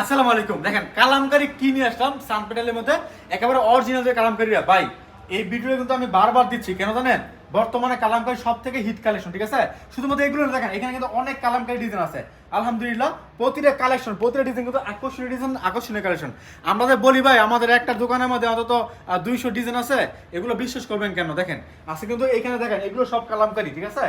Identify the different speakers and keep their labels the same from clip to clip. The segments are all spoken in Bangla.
Speaker 1: আসসালামু আলাইকুম। দেখেন, কালামকারি কি নিয়ে আসলাম? সানপেটালের মধ্যে একেবারে অরিজিনাল যে কালামকারিরা। ভাই, এই ভিডিওটা কিন্তু আমি বারবার দিচ্ছি, কেন জানেন? বর্তমানে কালামকারি সব থেকে হিট কালেকশন ঠিক আছে? শুধুমাত্র এগুলো দেখেন, এখানে কিন্তু অনেক কালামকারি ডিজাইন আছে। আলহামদুলিল্লাহ, প্রতিটা কালেকশন প্রতিটা ডিজাইন কিন্তু আকর্ষণীয় ডিজাইন আকর্ষণীয় কালেকশন আমরা যে বলি, ভাই, আমাদের একটা দোকানের মধ্যে অন্তত দুইশো ডিজাইন আছে, এগুলো বিশ্বাস করবেন কেন? দেখেন আছে কিন্তু এখানে দেখেন, এগুলো সব কালামকারি, ঠিক আছে?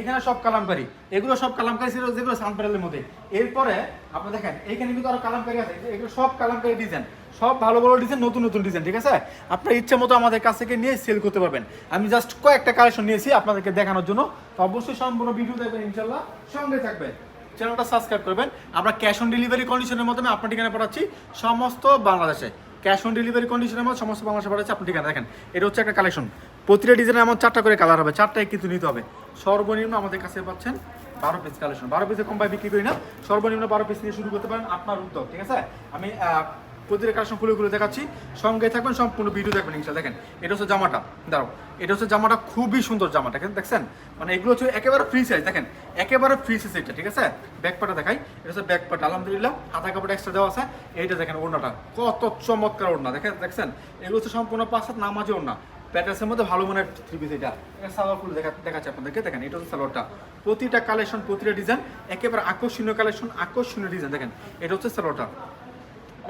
Speaker 1: এখানে সব কালামকারি। এগুলো সব কালামকারি ছিল যেগুলো সানপ্যানেলের মধ্যে। এরপরে, আপনি দেখেন এখানে কিন্তু আরও কালামকারি আছে। এগুলো সব কালামকারি ডিজাইন সব ভালো ভালো ডিজাইন নতুন নতুন ডিজাইন ঠিক আছে? আপনার ইচ্ছা মতো আমাদের কাছ থেকে নিয়ে সেল করতে পারবেন। আমি জাস্ট কয়েকটা কালেকশন নিয়েছি আপনাদেরকে দেখানোর জন্য। তো অবশ্যই সম্পূর্ণ ভিডিও দেখবেন ইনশাল্লাহ সঙ্গে থাকবেন। চ্যানেলটা সাবস্ক্রাইব করবেন। আমরা ক্যাশ অন ডেলিভারি কন্ডিশনের মাধ্যমে আপনার ঠিকানা পাঠাচ্ছি সমস্ত বাংলাদেশে। ক্যাশ অন ডেলিভারি কন্ডিশনের মধ্যে সমস্ত বাংলাদেশে পাঠাচ্ছি আপনার ঠিকানা। দেখেন, এটা হচ্ছে একটা কালেকশন প্রতিটা ডিজাইনে এমন চারটা করে কালার হবে, চারটায় কিন্তু নিতে হবে। সর্বনিম্ন আমাদের কাছে পাচ্ছেন বারো পিস কালেকশন বারো পিসে কম বিক্রি করি না, সর্বনিম্ন বারো পিস নিয়ে শুরু করতে পারেন আপনার উদ্যোগ, ঠিক আছে? আমি প্রতিটা কালেকশন খুলে দেখাচ্ছি, সঙ্গে থাকবেন, সম্পূর্ণ ভিডিও দেখবেন ইনশাল দেখেন, এটা হচ্ছে জামাটা, দাঁড়াও, এটা হচ্ছে জামাটা খুবই সুন্দর জামাটা দেখছেন? মানে এগুলো হচ্ছে একেবারে ফ্রি সাইজ দেখেন, একেবারে ফ্রি সাইজ এটা, ঠিক আছে? ব্যাকপাটা দেখাই, এটা হচ্ছে ব্যাকপাটা আলহামদুলিল্লাহ হাতা কাপড় এক্সট্রা দেওয়া আছে, এইটা দেখেন ওড়নাটা, কত চমৎকার ওড়না, দেখেন, দেখছেন? এগুলো হচ্ছে সম্পূর্ণ পাঁচ হাত নামাজে ওড়না প্যাটার্সের মধ্যে ভালো মানের থ্রি পিস এটা। সালোয়ার ফুল দেখা দেখাচ্ছে আপনাদেরকে। দেখেন, এটা হচ্ছে সালোয়ারটা। প্রতিটা কালেকশন প্রতিটা ডিজাইন একেবারে আকর্ষণীয় কালেকশন আকর্ষণীয় ডিজাইন দেখেন, এটা হচ্ছে সালোয়ারটা।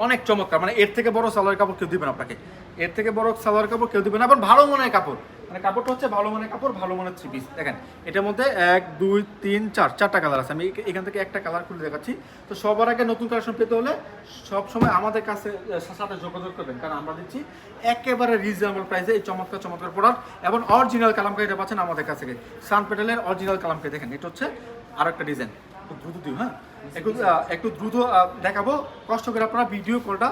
Speaker 1: অনেক চমৎকার। মানে এর থেকে বড় সালোয়ার কাপড় কেউ দিবেন আপনাকে। এর থেকে বড় সালোয়ার কাপড় কেউ দেবে না। আবার ভালো হয় কাপড়। মানে কাপড়টা হচ্ছে ভালো মানের কাপড়, ভালো মানের থ্রি পিস দেখেন, এটার মধ্যে এক, দুই, তিন, চার, চারটা কালার আছে। আমি এখান থেকে একটা কালার খুলে দেখাচ্ছি। তো সবার আগে নতুন কালেকশন পেতে হলে সব সময় আমাদের কাছে সাথে যোগাযোগ করবেন। কারণ আমরা দিচ্ছি একেবারে রিজনেবল প্রাইসে এই চমৎকার চমৎকার প্রোডাক্ট এবং অরিজিনাল কালামকারিটা পাচ্ছেন আমাদের কাছে থেকে। সান পেটেলের অরিজিনাল কালামকারি। দেখেন, এটা হচ্ছে আর একটা ডিজাইন দ্রুত দিও হ্যাঁ? একটু একটু দ্রুত দেখাবো। কষ্ট করে আপনারা ভিডিও কলটা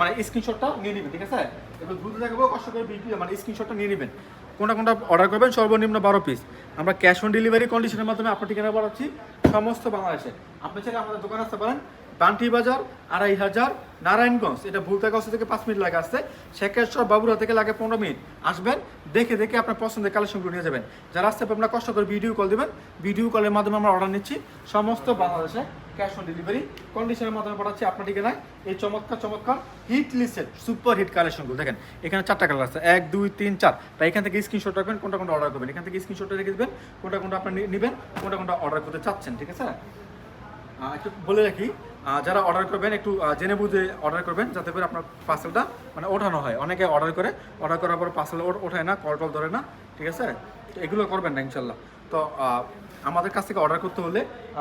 Speaker 1: মানে স্ক্রিনশটটা নিয়ে নেবেন, ঠিক আছে? একটু দ্রুত দেখাবো, কষ্ট করে ভিডিও মানে স্ক্রিনশটটা নিয়ে নেবেন। কোনটা কোনটা অর্ডার করবেন? সর্বনিম্ন বারো পিস আমরা ক্যাশ অন ডেলিভারি কন্ডিশনের মাধ্যমে আপনার ঠিকানা পাঠাচ্ছি সমস্ত বাংলাদেশে। আপনি চাইলে আমাদের দোকান আসতে পারেন। বান্টি বাজার, আড়াই হাজার, নারায়ণগঞ্জ। এটা ভুলতাগঞ্জ থেকে পাঁচ মিনিট লাগে আসতে। শেখেশ্বর বাবুরা থেকে লাগে পনেরো মিনিট। আসবেন, দেখে দেখে আপনার পছন্দের কালেকশনগুলো নিয়ে যাবেন। যারা আসতে আপনার কষ্ট করে ভিডিও কল দেবেন। ভিডিও কলের মাধ্যমে আমরা অর্ডার নিচ্ছি সমস্ত বাংলাদেশে। Cash on delivery. কন্ডিশনের মাধ্যমে পাঠাচ্ছি আপনার ঠিকানায়। এই চমৎকার চমৎকার হিট লিস্টেড সুপার হিট কালেকশনগুলো দেখেন, এখানে চারটা কালার আছে। এক, দুই, তিন, চার। তাই এখান থেকে স্ক্রিনশট রাখবেন, কোনটা কোনটা অর্ডার করবেন। এখান থেকে স্ক্রিনশট রেখে দেবেন, কোনটা কোনটা আপনি নেবেন, কোনটা কোনটা অর্ডার করতে চাচ্ছেন, ঠিক আছে? একটু বলে রাখি যারা অর্ডার করবেন, একটু জেনে বুঝে অর্ডার করবেন, যাতে করে আপনার পার্সেলটা মানে ওঠানো হয়। অনেকে অর্ডার করে অর্ডার করার পর পার্সেল ওঠায় না কল টল ধরে না, ঠিক আছে? এগুলো করবেন না, ইনশাল্লাহ। তো আমাদের কাছ থেকে অর্ডার করতে হলে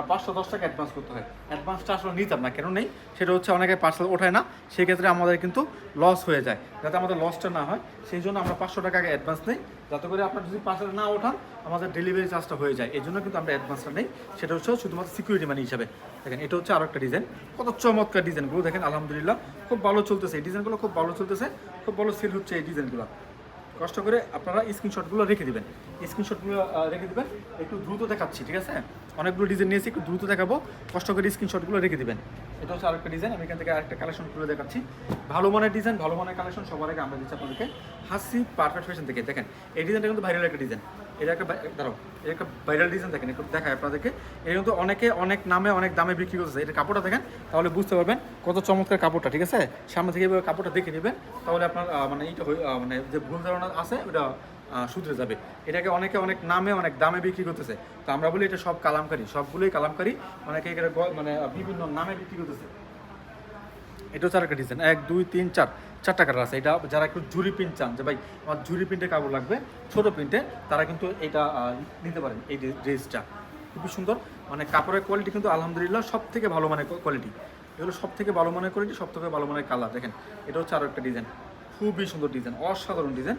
Speaker 1: পাঁচশো দশ টাকা অ্যাডভান্স করতে হয়। অ্যাডভান্সটা আসলে নিতাম না, কেন নেই? সেটা হচ্ছে অনেকে পার্সেল ওঠায় না, সেক্ষেত্রে আমাদের কিন্তু লস হয়ে যায়। যাতে আমাদের লসটা না হয়, সেই জন্য আমরা পাঁচশো টাকা আগে অ্যাডভান্স নেই। যাতে করে আপনার যদি পার্সেল না ওঠান, আমাদের ডেলিভারি চার্জটা হয়ে যায়। এই জন্য কিন্তু আমরা অ্যাডভান্সটা নেই। সেটা হচ্ছে শুধুমাত্র সিকিউরিটি মানি হিসাবে। দেখেন, এটা হচ্ছে আরও একটা ডিজাইন কত চমৎকার ডিজাইনগুলো দেখেন, আলহামদুলিল্লাহ, খুব ভালো চলতেছে। এই ডিজাইনগুলো খুব ভালো চলতেছে, খুব ভালো সেল হচ্ছে এই ডিজাইনগুলো কষ্ট করে আপনারা স্ক্রিনশটগুলো রেখে দেবেন। স্ক্রিনশটগুলো রেখে দেবেন। একটু দ্রুত দেখাচ্ছি, ঠিক আছে? অনেকগুলো ডিজাইন নিয়েছি, একটু দ্রুত দেখাবো। কষ্ট করে স্ক্রিনশটগুলো রেখে দেবেন। এটা হচ্ছে আরেকটা ডিজাইন আমি এখান থেকে আরেকটা কালেকশন খুলে দেখাচ্ছি। ভালো মানের ডিজাইন ভালো মানের কালেকশন সবার আগে আমরা দিচ্ছি আপনাদেরকে। হাসি পারফেক্ট ফ্যাশন থেকে। দেখেন, এই ডিজাইনটা কিন্তু ভাইরাল একটা ডিজাইন এটা একটা দাঁড়াও, এটা একটা ভাইরাল ডিজাইন দেখেন, একটু দেখায় আপনাদেরকে। এটা কিন্তু অনেকে অনেক নামে, অনেক দামে বিক্রি করতেছে। এটা কাপড়টা দেখেন, তাহলে বুঝতে পারবেন কত চমৎকার কাপড়টা, ঠিক আছে? সামনে থেকে এভাবে কাপড়টা দেখে নেবেন, তাহলে আপনার মানে এইটা মানে যে ভুল ধারণা আছে, ওটা শুধরে যাবে। এটাকে অনেকে অনেক নামে, অনেক দামে বিক্রি করতেছে। তো আমরা বলি এটা সব কালামকারি, সবগুলোই কালামকারি। অনেকে মানে বিভিন্ন নামে বিক্রি করতেছে। এটা হচ্ছে আরেকটা ডিজাইন এক, দুই, তিন, চার। চারটা কালার আছে। এটা যারা একটু ঝুরি পিন চান, যে ভাই আমার ঝুরি পিনটে কাপড় লাগবে, ছোটো প্রিন্টে, তারা কিন্তু এটা নিতে পারেন এই ড্রেসটা। খুবই সুন্দর। মানে কাপড়ের কোয়ালিটি কিন্তু আলহামদুলিল্লাহ সব থেকে ভালো মানের কোয়ালিটি এগুলো সব থেকে ভালো মানের কোয়ালিটি সব থেকে ভালো মানের কালার। দেখেন, এটা হচ্ছে আরও একটা ডিজাইন খুবই সুন্দর ডিজাইন অসাধারণ ডিজাইন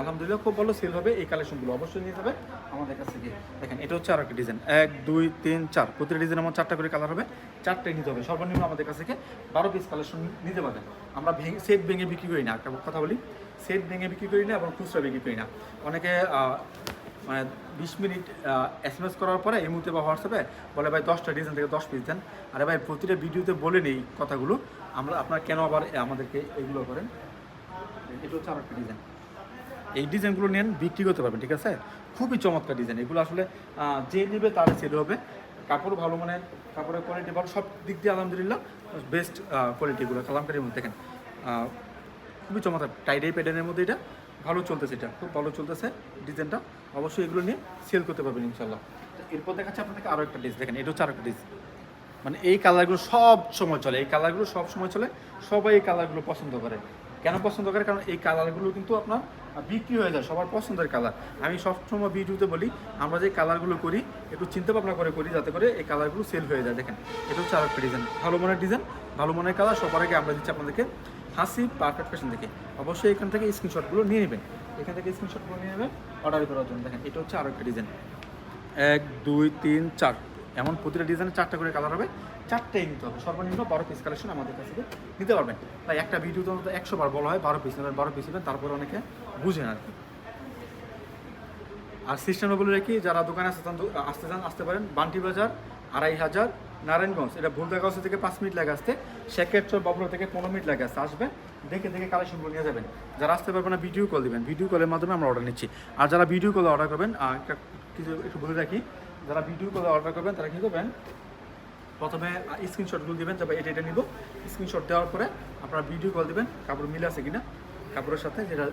Speaker 1: আলহামদুলিল্লাহ, খুব ভালো সেল হবে। এই কালেকশনগুলো অবশ্যই নিয়ে যাবে। আমাদের কাছ থেকে দেখেন, এটা হচ্ছে আর একটা ডিজাইন এক, দুই, তিন, চার। প্রতিটা ডিজাইন আমার চারটা করে কালার হবে। চারটাই নিতে হবে। সর্বনিম্ন আমাদের কাছ থেকে বারো পিস কালেকশন নিতে পারবেন। আমরা ভেঙে সেট ভেঙে বিক্রি করি না। একটা কথা বলি সেট ভেঙে বিক্রি করি না এবং খুচরা বিক্রি করি না। অনেকে মানে বিশ মিনিট এস এম এস করার পরে এই মুহূর্তে বা হোয়াটসঅ্যাপে বলে, ভাই, দশটা ডিজাইন থেকে দশ পিস দেন। আরে ভাই, প্রতিটা ভিডিওতে বলে নেই কথাগুলো। আমরা, আপনার কেন আবার আমাদেরকে এগুলো করেন? এটা হচ্ছে আর একটা ডিজাইন এই ডিজাইনগুলো নেন বিক্রি করতে পারবেন ঠিক আছে? খুবই চমৎকার ডিজাইন। এগুলো আসলে যে নেবে তার সেল হবে। কাপড় ভালো মানে কাপড়ের কোয়ালিটি ভালো, সব দিক দিয়ে আলহামদুলিল্লাহ বেস্ট কোয়ালিটিগুলো কালামকারির মধ্যে দেখেন খুবই চমৎকার। টাইডাই প্যাটার্নের মধ্যে এটা ভালো চলতেছে এটা, খুব ভালো চলতেছে ডিজাইনটা। অবশ্যই এগুলো নিয়ে সেল করতে পারবেন ইনশাল্লাহ এরপর দেখাচ্ছে আপনাকে আরও একটা ডিস দেখেন, এটা হচ্ছে আরও একটা ডিস মানে এই কালারগুলো সব সময় চলে, এই কালারগুলো সব সময় চলে, সবাই এই কালারগুলো পছন্দ করে। কেন পছন্দ করে? কারণ এই কালারগুলো কিন্তু আপনার বিক্রি হয়ে যায়, সবার পছন্দের কালার। আমি সবসময় ভিডিওতে বলি, আমরা যে কালারগুলো করি, একটু চিন্তা ভাবনা করে করি, যাতে করে এই কালারগুলো সেল হয়ে যায়। দেখেন, এটা হচ্ছে আরেকটা ডিজাইন ভালো মনের ডিজাইন ভালো মনের কালার, সবার আগে আমরা দিচ্ছি আপনাদেরকে হাসি পারফেক্ট ফ্যাশন থেকে অবশ্যই এখান থেকে স্ক্রিনশটগুলো নিয়ে নেবেন। এখান থেকে স্ক্রিনশটগুলো নিয়ে নেবেন অর্ডার করার জন্য। দেখেন, এটা হচ্ছে আরও একটা ডিজাইন এক, দুই, তিন, চার। এমন প্রতিটা ডিজাইনে চারটা করে কালার হবে। চারটেই নিতে হবে। সর্বনিম্ন বারো পিস কালেকশন আমাদের কাছে নিতে পারবেন। তাই একটা ভিডিওতে অন্তত একশো বার বলা হয়, বারো পিস নেবেন, বারো পিস নেবেন, তারপরে অনেকে বুঝেন আর কি। আর সিস্টেমে বলে রাখি যারা দোকানে আসতে চান আসতে চান, আসতে পারেন। বান্টি বাজার, আড়াই হাজার, নারায়ণগঞ্জ। এটা ভুলদা থেকে পাঁচ মিনিট লাগে আসতে। শেখেরচর বাবুরা থেকে পনেরো মিনিট লাগে আসতে। আসবে দেখে দেখে কালেকশনগুলো নিয়ে যাবেন। যারা আসতে পারবেন না ভিডিও কল দেবেন। ভিডিও কলের মাধ্যমে আমরা অর্ডার নিচ্ছি। আর যারা ভিডিও কলে অর্ডার করবেন একটা কিছু একটু বলে রাখি। যারা ভিডিও কলে অর্ডার করবেন, তারা কী করবেন প্রথমে স্ক্রিনশটগুলো দিবেন তবে এটা এটা নিব। স্ক্রিনশট দেওয়ার পরে আপনারা ভিডিও কল দিবেন, কাপড় মিলে আছে কিনা, কাপড়ের সাথে যেটা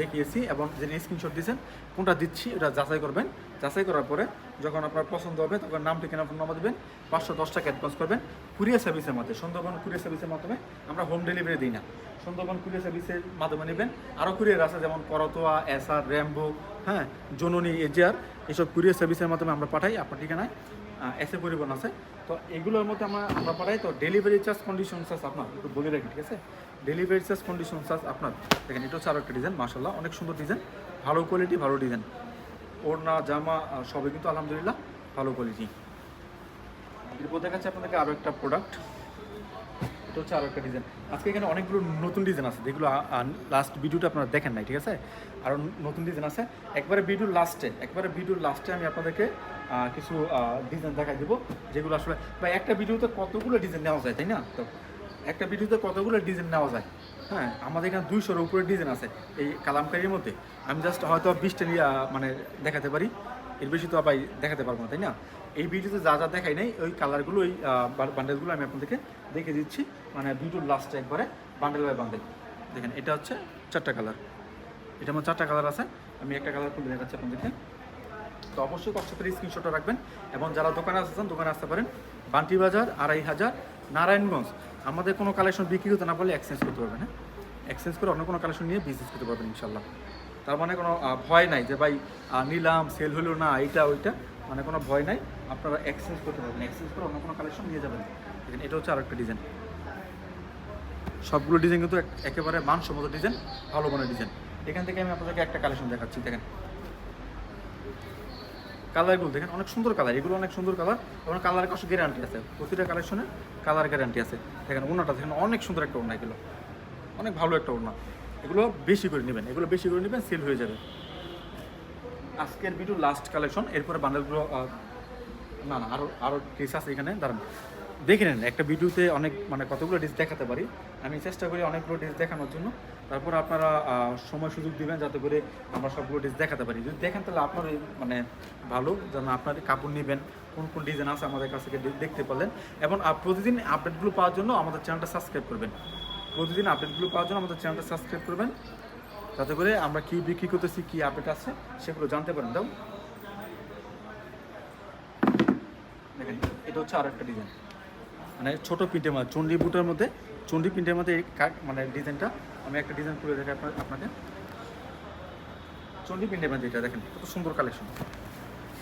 Speaker 1: দেখিয়েছি এবং যেটা স্ক্রিনশট দিয়েছেন, কোনটা দিচ্ছি এটা যাচাই করবেন। যাচাই করার পরে যখন আপনার পছন্দ হবে, তখন নাম ঠিকানা ফোন নাম্বার দেবেন, পাঁচশো দশ টাকা অ্যাডভান্স করবেন। কুরিয়ার সার্ভিসের মাধ্যমে, সুন্দরবন কুরিয়ার সার্ভিসের মাধ্যমে আমরা হোম ডেলিভারি দিই না। সুন্দরবন কুরিয়ার সার্ভিসের মাধ্যমে নেবেন। আরও কুরিয়ার আছে, যেমন করতোয়া, এসআর, র্যাম্বো হ্যাঁ জননী এজিআর এসব কুরিয়ার সার্ভিসের মাধ্যমে আমরা পাঠাই আপনার ঠিকানায়। এসে পরিবহন আছে। তো এগুলোর মধ্যে আমরা আমরা পাঠাই। তো ডেলিভারি চার্জ কন্ডিশন চার্জ আপনার, একটু বলে রাখি, ঠিক আছে? ডেলিভারি চার্জ কন্ডিশন চার্জ আপনার। দেখেন, এটা হচ্ছে আরও একটা ডিজাইন মাসাল্লাহ অনেক সুন্দর ডিজাইন ভালো কোয়ালিটি ভালো ডিজাইন ওড়না, জামা সবই কিন্তু আলহামদুলিল্লাহ ভালো কোয়ালিটি এরপর দেখাচ্ছে আপনাদেরকে আরও একটা প্রোডাক্ট এটা হচ্ছে আরও একটা ডিজাইন আজকে এখানে অনেকগুলো নতুন ডিজাইন আছে। যেগুলো লাস্ট ভিডিওটা আপনারা দেখেন নাই, ঠিক আছে? আরও নতুন ডিজাইন আছে। একবারে ভিডিওর লাস্টে একবারে ভিডিওর লাস্টে আমি আপনাদেরকে কিছু ডিজাইন দেখাই দেবো, যেগুলো আসলে বা একটা ভিডিওতে কতগুলো ডিজাইন নেওয়া যায়, তাই না? তো একটা ভিডিওতে কতগুলো ডিজাইন নেওয়া যায়? হ্যাঁ আমাদের এখানে দুইশোর উপরে ডিজাইন আছে এই কালামকারির মধ্যে। আমি জাস্ট হয়তো বিশটা মানে দেখাতে পারি। এর বেশি তো আবার দেখাতে পারব না, তাই না? এই ভিডিওতে যা যা দেখাই নাই, ওই কালারগুলো ওই বান্ডেলগুলো আমি আপনাদেরকে দেখে দিচ্ছি। মানে ভিডিওর লাস্টে একবারে বান্ডেল বাই বান্ডেল দেখেন, এটা হচ্ছে চারটা কালার এটা আমার চারটা কালার আছে। আমি একটা কালার খুলে দেখাচ্ছি আপনাদেরকে। তো অবশ্যই কষ্ট করে স্ক্রিনশটটা রাখবেন এবং যারা দোকানে আসতে চান দোকানে আসতে পারেন। বান্টি বাজার, আড়াই হাজার, নারায়ণগঞ্জ। আমাদের কোনো কালেকশন বিক্রি হতে না পারলে এক্সচেঞ্জ করতে পারবেন হ্যাঁ? এক্সচেঞ্জ করে অন্য কোনো কালেকশন নিয়ে বিজনেস করতে পারবেন ইনশাল্লাহ তার মানে কোনো ভয় নাই যে, ভাই নিলাম সেল হলো না, এইটা, ওইটা। মানে কোনো ভয় নাই। আপনারা এক্সচেঞ্জ করতে পারবেন। এক্সচেঞ্জ করে অন্য কোনো কালেকশন নিয়ে যাবেন। দেখেন, এটা হচ্ছে আরেকটা ডিজাইন সবগুলো ডিজাইন কিন্তু এক- একেবারে মানসম্মত ডিজাইন ভালো মানের ডিজাইন এখান থেকে আমি আপনাদেরকে একটা কালেকশন দেখাচ্ছি, দেখেন। কালারগুলো দেখেন, অনেক সুন্দর কালার এগুলো অনেক সুন্দর কালার এবং কালারের কাছে গ্যারান্টি আছে। প্রতিটা কালেকশনের কালার গ্যারান্টি আছে। দেখেন ওনাটা দেখেন, অনেক সুন্দর একটা ওড়না এগুলো। অনেক ভালো একটা ওনা এগুলো বেশি করে নেবেন। এগুলো বেশি করে নেবেন সেল হয়ে যাবে। আজকের ভিডিও লাস্ট কালেকশন এরপরে বান্ডেলগুলো না না আরও আরও ড্রেস আছে এখানে, দাঁড়ান। দেখে নেন, একটা ভিডিওতে অনেক মানে কতগুলো ডিস দেখাতে পারি। আমি চেষ্টা করি অনেকগুলো ডিস দেখানোর জন্য। তারপর আপনারা সময় সুযোগ দিবেন যাতে করে আমরা সবগুলো ডিস দেখাতে পারি। যদি দেখেন তাহলে আপনার মানে ভালো, যেন আপনার কাপড় নেবেন, কোন কোন ডিজাইন আছে আমাদের কাছ থেকে দেখতে পারলেন। এবং প্রতিদিন আপডেটগুলো পাওয়ার জন্য আমাদের চ্যানেলটা সাবস্ক্রাইব করবেন। প্রতিদিন আপডেটগুলো পাওয়ার জন্য আমাদের চ্যানেলটা সাবস্ক্রাইব করবেন। যাতে করে আমরা কী বিক্রি করতেছি, কী আপডেট আছে, সেগুলো জানতে পারেন। দাও। এটা হচ্ছে আর একটা ডিজাইন মানে ছোট প্রিন্টের মধ্যে চন্ডি বুটের মধ্যে চন্ডি প্রিন্টের মধ্যে এই কা- মানে ডিজাইনটা আমি একটা ডিজাইন করে দেখি আপনার আপনাকে। চন্ডি প্রিন্টের মধ্যে এটা দেখেন, কত সুন্দর কালেকশন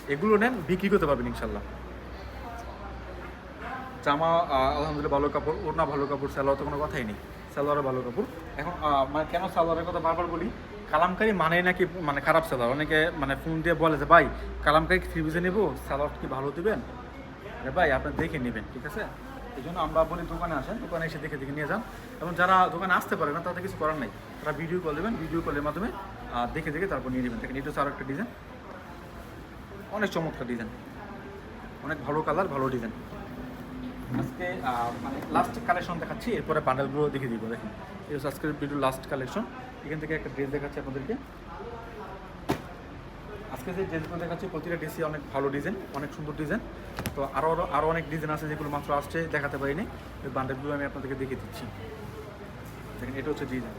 Speaker 1: এগুলো নেন, বিক্রি করতে পারবেন ইনশাল্লাহ জামা আলহামদুলিল্লাহ ভালো কাপড়, ওড়না ভালো কাপড়, সালোয়ার তো কোনো কথাই নেই। সালোয়ারও ভালো কাপড়। এখন মানে কেন সালোয়ারের কথা বারবার বলি? কালামকারি মানে নাকি মানে খারাপ সালোয়ার। অনেকে মানে ফোন দিয়ে বলে যে, ভাই, কালামকারি থ্রি পিসে নেব? সালোয়ার কি ভালো দেবেন? ভাই, আপনি দেখে নেবেন, ঠিক আছে? এই জন্য আমরা বলি, দোকানে আসেন, দোকানে এসে দেখে দেখে নিয়ে যান। এবং যারা দোকানে আসতে পারে না, তাদের কিছু করার নেই। তারা ভিডিও কল দেবেন ভিডিও কলের মাধ্যমে দেখে দেখে তারপর নিয়ে নেবেন। দেখেন, এটা হচ্ছে আরও একটা ডিজাইন অনেক চমৎকার ডিজাইন অনেক ভালো কালার ভালো ডিজাইন আজকে মানে লাস্ট কালেকশন দেখাচ্ছি, এরপরে বান্ডেলগুলো দেখে দিব, দেখেন। আজকের ভিডিও লাস্ট কালেকশন এখান থেকে একটা ড্রেস দেখাচ্ছি আপনাদেরকে। আজকে যে ড্রেসগুলো দেখাচ্ছি, প্রতিটা ড্রেসই অনেক ভালো ডিজাইন অনেক সুন্দর ডিজাইন তো আরও আরও অনেক ডিজাইন আছে যেগুলো মাত্র আসছে, দেখাতে পারিনি। ওই বান্ডেলগুলো আমি আপনাদেরকে দেখিয়ে দিচ্ছি। দেখেন, এটা হচ্ছে ডিজাইন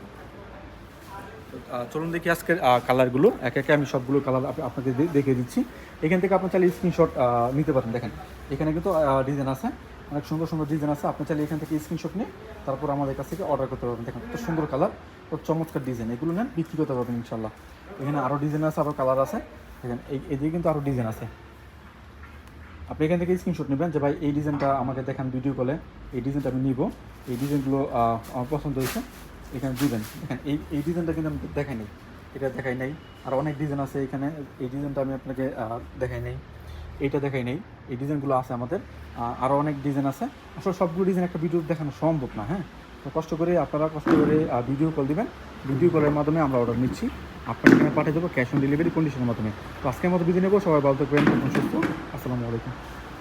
Speaker 1: চলুন দেখি আজকের কালারগুলো এক একে আমি সবগুলো কালার আপনাকে দেখিয়ে দিচ্ছি। এখান থেকে আপনি চাইলে স্ক্রিনশট নিতে পারেন। দেখেন, এখানে কিন্তু ডিজাইন আছে। অনেক সুন্দর সুন্দর ডিজাইন আছে। আপনি চাইলে এখান থেকে স্ক্রিনশট নিয়ে তারপর আমাদের কাছ থেকে অর্ডার করতে পারবেন। দেখেন সুন্দর কালার ও চমৎকার ডিজাইন এগুলো নেন, বিক্রি করতে পারবেন ইনশাল্লাহ এখানে আরও ডিজাইন আছে আরও কালার আছে। দেখেন, এই এদিকে কিন্তু আরও ডিজাইন আছে। আপনি এখান থেকে স্ক্রিনশট নেবেন যে, ভাই, এই ডিজাইনটা আমাকে দেখান ভিডিও কলে এই ডিজাইনটা আমি নিব। এই ডিজাইনগুলো আমার পছন্দ হয়েছে। এখানে দিবেন। দেখেন, এই এই ডিজাইনটা কিন্তু আমি দেখাই নাই। এটা দেখাই নাই। আর অনেক ডিজাইন আছে এখানে। এই ডিজাইনটা আমি আপনাকে দেখাই নাই। এইটা দেখাই নেই। এই ডিজাইনগুলো আছে আমাদের। আরও অনেক ডিজাইন আছে। আসলে সবগুলো ডিজাইন একটা ভিডিও দেখানো সম্ভব না হ্যাঁ? তো কষ্ট করে আপনারা কষ্ট করে ভিডিও কল দিবেন। ভিডিও কলের মাধ্যমে আমরা অর্ডার নিচ্ছি। আপনার এখানে পাঠিয়ে দেবো ক্যাশ অন ডেলিভারি কন্ডিশনের মাধ্যমে। তো আজকের মতো বিদায় নেব, সবাই ভালো থাকবেন সুস্থ। আসসালামু আলাইকুম।